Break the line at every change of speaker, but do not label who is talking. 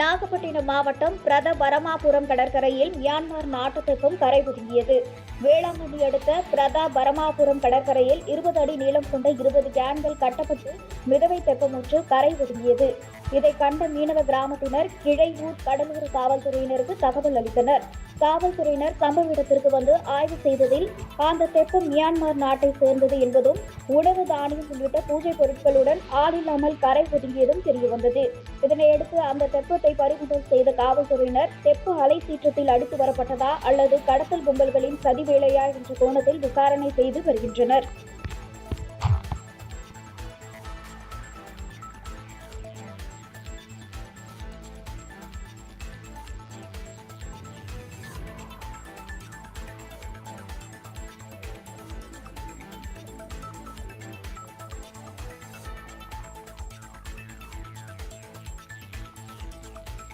நாகப்பட்டினம் மாவட்டம் பிரத பரமாபுரம் கடற்கரையில் மியான்மர் நாட்டத்துக்கும் கரை ஒதுங்கியது வேளாங்கண்ணி அடுத்த பிரதா பரமாபுரம் கடற்கரையில் இருபது அடி நீளம் கொண்ட இருபது கேன்கள் கட்டப்பட்டு மிதவை தெப்பமுற்று கரை ஒதுங்கியது இதை கண்ட மீனவ கிராமத்தினர் கிழையூர் கடலூர் காவல்துறையினருக்கு தகவல் அளித்தனர். காவல்துறையினர் சம்பவ இடத்திற்கு வந்து ஆய்வு செய்ததில் அந்த தெப்பம் மியான்மர் நாட்டை சேர்ந்தது என்பதும் உணவு தானியம் உள்ளிட்ட பூஜை பொருட்களுடன் ஆளில்லாமல் கரை ஒதுங்கியதும் தெரியவந்தது. இதனையடுத்து அந்த தெப்பத்தை பறிமுதல் செய்த காவல்துறையினர் தெப்பு அலை சீற்றத்தில் அடித்து வரப்பட்டதா அல்லது கடத்தல் கும்பல்களின் சதி வேலையா என்ற கோணத்தில் விசாரணை செய்து வருகின்றனர்.